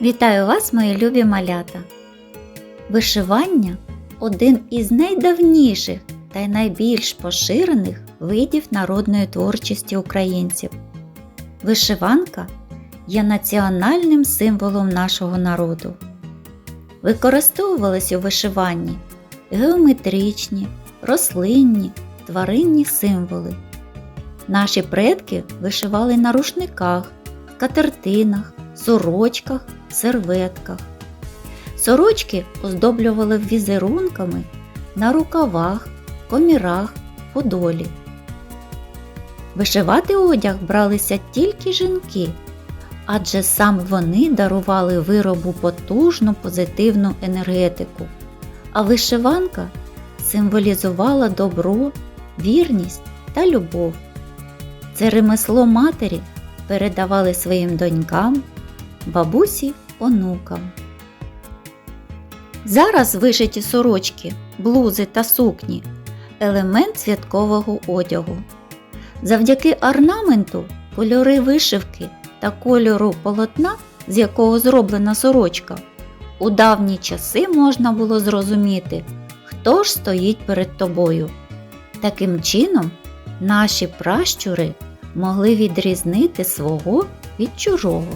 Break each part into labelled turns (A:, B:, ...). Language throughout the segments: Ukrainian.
A: Вітаю вас, мої любі малята! Вишивання один із найдавніших та й найбільш поширених видів народної творчості українців. Вишиванка є національним символом нашого народу. Використовувались у вишиванні геометричні, рослинні, тваринні символи. Наші предки вишивали на рушниках, скатертинах, сорочках, серветках. Сорочки оздоблювали візерунками на рукавах, комірах, подолі. Вишивати одяг бралися тільки жінки, адже саме вони дарували виробу потужну позитивну енергетику, а вишиванка символізувала добро, вірність та любов. Це ремесло матері передавали своїм донькам, бабусі, онукам. Зараз вишиті сорочки, блузи та сукні елемент святкового одягу. Завдяки орнаменту, кольори вишивки та кольору полотна, з якого зроблена сорочка, у давні часи можна було зрозуміти, хто ж стоїть перед тобою. Таким чином, наші пращури могли відрізнити свого від чужого.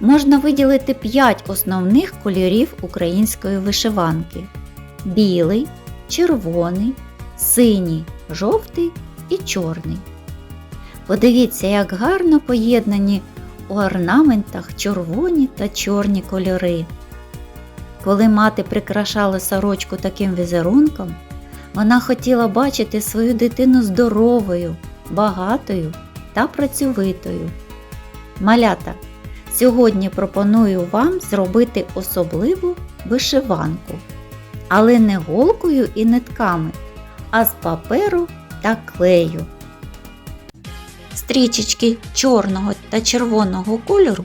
A: Можна виділити 5 основних кольорів української вишиванки: білий, червоний, синій, жовтий і чорний. Подивіться, як гарно поєднані у орнаментах червоні та чорні кольори. Коли мати прикрашала сорочку таким візерунком, вона хотіла бачити свою дитину здоровою, багатою та працьовитою. Малята, сьогодні пропоную вам зробити особливу вишиванку, але не голкою і нитками, а з паперу та клею. Стрічечки чорного та червоного кольору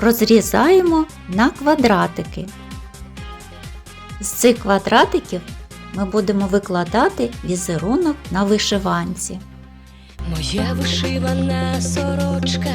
A: розрізаємо на квадратики. З цих квадратиків ми будемо викладати візерунок на вишиванці.
B: Моя вишивана сорочка,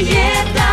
B: є така